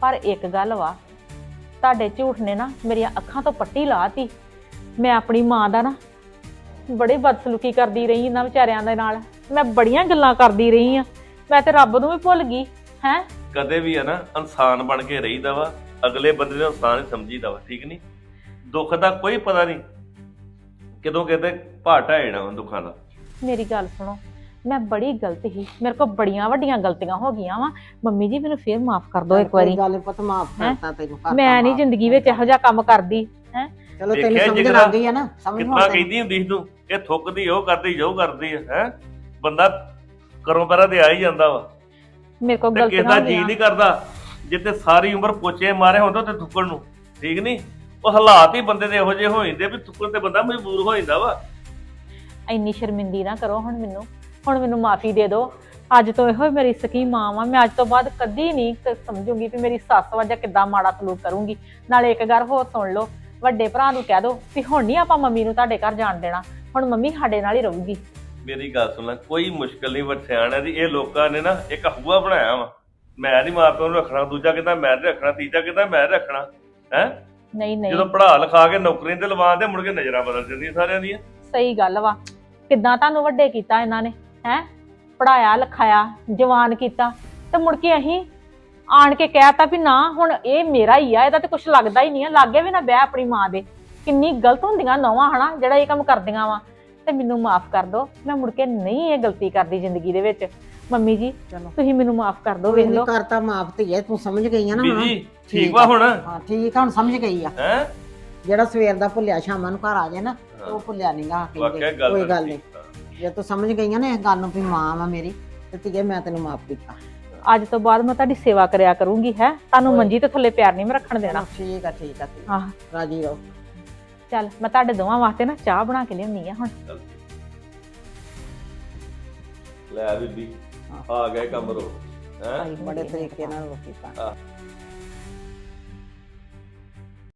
ਪਰ ਇੱਕ ਗੱਲ ਵਾ ਤੁਹਾਡੇ ਝੂਠ ਨੇ ਨਾ ਮੇਰੀਆਂ ਅੱਖਾਂ ਤੋਂ ਪੱਟੀ ਲਾਤੀ। ਮੈਂ ਆਪਣੀ ਮਾਂ ਦਾ ਨਾ ਬੜੀ ਬਦਸਲੂਕੀ ਕਰਦੀ ਰਹੀ ਇਹਨਾਂ ਵਿਚਾਰਿਆਂ ਦੇ ਨਾਲ। ਮੈਂ ਬੜੀਆਂ ਗੱਲਾਂ ਕਰਦੀ ਰਹੀ ਆ। ਮੈਂ ਤੇ ਰੱਬ ਨੂੰ ਵੀ ਭੁੱਲ ਗਈ ਹੈ? ਕਦੇ ਵੀ ਹੈ ਨਾ ਇਨਸਾਨ ਬਣ ਕੇ ਰਹੀਦਾ ਵਾ ਅਗਲੇ ਬੰਦੇ ਨੂੰ ਇਨਸਾਨ ਹੀ ਸਮਝੀਦਾ ਵਾ ਠੀਕ ਨਹੀਂ? ਦੁੱਖ ਦਾ ਕੋਈ ਪਤਾ ਨਹੀਂ ਕਦੋਂ ਕਿਤੇ ਭਾਟਾ ਜਾਣਾ ਉਹ ਦੁੱਖਾਂ ਦਾ। ਮੇਰੀ ਗੱਲ ਸੁਣੋ ਮੈਂ ਬੜੀ ਗਲਤ ਸੀ। ਮੇਰੇ ਕੋਲ ਬੜੀਆਂ ਵੱਡੀਆਂ ਗਲਤੀਆਂ ਹੋ ਗਈਆਂ ਵਾ। ਮੰਮੀ ਜੀ ਮੈਨੂੰ ਫੇਰ ਮਾਫ ਕਰ ਦਿਓ ਇੱਕ ਵਾਰੀ। ਗੱਲ ਨੀ ਪੁੱਤ ਮਾਫ ਹੈਂ? ਕਰਤਾ ਤੈਨੂੰ ਕਰਤਾ ਮੈਂ ਨਹੀਂ। ਜ਼ਿੰਦਗੀ ਵਿੱਚ ਇਹੋ ਜਿਹਾ ਕੰਮ ਕਰਦੀ। ਚਲੋ ਤੈਨੂੰ ਦੇਖਿਆ ਸਮਝ ਜਿਗਰਾ? ਲੱਗ ਗਈ ਆ ਨਾ ਸਮਝ ਹੁਣ ਕਿੰਨਾ। ਕਹਿੰਦੀ ਹੁੰਦੀ ਸੀ ਤੂੰ ਇਹ ਥੁੱਕਦੀ ਉਹ ਕਰਦੀ ਜੋ ਕਰਦੀ ਹੈ ਹੈ? ਬੰਦਾ ਕਰੋਂ ਪਰਾਂ ਤੇ ਆ ਹੀ ਜਾਂਦਾ ਵਾ। ਮੇਰੇ ਕੋਲ ਤੇ ਕਿਸੇ ਗਲਤੀਆਂ ਦਾ ਹੋ ਜੀ ਗਈਆਂ ਨਹੀਂ ਕਰਦਾ ਜਿੱਤੇ ਸਾਰੀ ਉਮਰ ਪੋਚੇ ਮਾਰੇ ਹੁੰਦਾ ਤੇ ਥੁੱਕਣ ਨੂੰ ਠੀਕ ਨਹੀਂ ਉਹ ਹਾਲਾਤ ਹੀ ਬੰਦੇ ਦੇ ਇਹੋ ਜਿਹੇ ਹੋ ਜਾਂਦੇ ਵੀ ਥੁੱਕਣ ਤੇ ਬੰਦਾ ਮਜਬੂਰ ਹੋ ਜਾਂਦਾ ਵਾ। ਇੰਨੀ ਸ਼ਰਮਿੰਦੀ ਨਾ ਕਰੋ ਹੁਣ ਮੈਨੂੰ ਹੁਣ ਮੈਨੂੰ ਮਾਫੀ ਦੇ ਦਿਓ। ਅੱਜ ਤੋਂ ਇਹੋ ਮੇਰੀ ਸਕੀ ਮਾਂ ਵਾ ਮੈਂ ਅੱਜ ਤੋਂ ਬਾਅਦ ਕਦੀ ਨਹੀਂ ਕ- ਸਮਝੂੰਗੀ ਕਿ ਮੇਰੀ ਸੱਸ ਵਜਾ ਕਿੱਦਾਂ ਮਾੜਾ ਸਲੂਕ ਕਰੂੰਗੀ। ਨਾਲੇ ਇੱਕ ਗੱਲ ਹੋਰ ਸੁਣ ਲਓ ਵੱਡੇ ਭਰਾ ਨੂੰ ਕਹਿ ਦਿਓ ਵੀ ਹੁਣ ਨਹੀਂ ਆਪਾਂ ਮੰਮੀ ਨੂੰ ਤੁਹਾਡੇ ਘਰ ਜਾਣ ਦੇਣਾ ਹੁਣ ਮੰਮੀ ਸਾਡੇ ਨਾਲ ਹੀ ਰਹੂਗੀ। ਮੇਰੀ ਗੱਲ ਸੁਣ ਲੈ ਕੋਈ ਮੁਸ਼ਕਲ ਨਹੀਂ ਵਟਿਆਣਾ ਦੀ ਇਹ ਲੋਕਾਂ ਨੇ ਨਾ ਇੱਕ ਹੂਆ ਬਣਾਇਆ ਵਾ। ਮੈਂ ਨਹੀਂ ਮਾਂ ਪਿਓ ਨੂੰ ਰੱਖਣਾ ਦੂਜਾ ਕਹਿੰਦਾ ਮੈਂ ਰੱਖਣਾ ਤੀਜਾ ਕਹਿੰਦਾ ਮੈਂ ਰੱਖਣਾ ਹੈ? ਨਹੀਂ ਨਹੀਂ। ਜਦੋਂ ਪੜ੍ਹਾ ਲਿਖਾ ਕੇ ਨੌਕਰੀਆਂ ਤੇ ਲਵਾਉਂਦੇ ਮੁੜ ਕੇ ਨਜ਼ਰਾਂ ਬਦਲ ਜਾਂਦੀਆਂ ਸਾਰਿਆਂ ਦੀਆਂ। ਸਹੀ ਗੱਲ ਵਾ। ਕਿੱਦਾਂ ਤੁਹਾਨੂੰ ਵੱਡੇ ਕੀਤਾ ਇਹਨਾਂ ਨੇ ਹੈ? ਪੜਾਇਆ ਲਿਖਾਇਆ ਜਵਾਨ ਕੀਤਾ ਤੇ ਮੁੜ ਕੇ ਅਸੀਂ ਆਣ ਕੇ ਕਹਿਤਾ ਵੀ ਨਾ ਹੁਣ ਇਹ ਮੇਰਾ ਹੀ ਆ ਇਹਦਾ ਤੇ ਕੁਝ ਲੱਗਦਾ ਹੀ ਨਹੀਂ ਆ। ਲਾਗੇ ਵੀ ਨਾ ਬਹਿ ਆਪਣੀ ਮਾਂ ਦੇ। ਕਿੰਨੀ ਗਲਤ ਹੁੰਦੀਆਂ ਨੌਵਾਂ ਹਨਾ ਜਿਹੜਾ ਇਹ ਕੰਮ ਕਰਦੀਆਂ ਵਾ। ਤੇ ਮੈਨੂੰ ਮਾਫ ਕਰ ਦਿਓ ਮੈਂ ਮੁੜ ਕੇ ਨਹੀਂ ਇਹ ਗਲਤੀ ਕਰਦੀ ਜ਼ਿੰਦਗੀ ਦੇ ਵਿੱਚ। ਮੰਮੀ ਜੀ ਚਲੋ। ਤੁਸੀਂ ਮੈਨੂੰ ਮਾਫ ਕਰ ਦਿਓ ਵੇਖ ਲਓ। ਕਰਤਾ ਮਾਫ ਧੀਏ ਤੂੰ ਸਮਝ ਗਈ ਆ ਨਾ ਹੁਣ। ਬੀਜੀ ਠੀਕ ਵਾ ਹੁਣ? ਹਾਂ ਠੀਕ ਆ ਹੁਣ ਸਮਝ ਗਈ ਆ। ਹੈ? ਜਿਹੜਾ ਸਵੇਰ ਦਾ ਭੁੱਲਿਆ ਸ਼ਾਮਾਂ ਨੂੰ ਘਰ ਆ ਜਾਏ ਨਾ ਤੇ ਉਹ ਭੁੱਲਿਆ ਨਹੀਂਗਾ ਵਾਕਿਆ ਗੱਲ ਕੋਈ ਗੱਲ ਨਹੀਂ। ਜੇ ਤੂੰ ਸਮਝ ਗਈ ਆ ਨਾ ਇਸ ਗੱਲ ਨੂੰ ਵੀ ਮਾਂ ਵਾ ਮੇਰੀ ਤੇ ਧੀਏ ਮੈਂ ਤੈਨੂੰ ਮਾਫ ਕੀਤਾ। ਅੱਜ ਤੋਂ ਬਾਅਦ ਮੈਂ ਤੁਹਾਡੀ ਸੇਵਾ ਕਰਿਆ ਕਰੂੰਗੀ ਹੈ? ਤੁਹਾਨੂੰ ਮੰਜੀ ਤੇ ਥੱਲੇ ਪਿਆਰ ਨਹੀਂ ਮੈਂ ਰੱਖਣ ਦੇਣਾ। ਠੀਕ ਆ ਠੀਕ ਆ ਠੀਕ ਆ। ਆਹ। ਰਾਜੀ ਰਹੋ। ਚੱਲ ਮੈਂ ਤੁਹਾਡੇ ਦੋਵਾਂ ਵਾਸਤੇ ਨਾ ਚਾਹ ਬਣਾ ਕੇ ਲਿਆਉਣੀ ਆ ਹੁਣ। ਚੱਲ। ਲੈ ਬੀਬੀ ਆ ਗਏ ਕੰਮ ਰੋ ਹੈ? ਬੜੇ ਤਰੀਕੇ ਨਾਲ ਰੋਟੀ ਪਾ।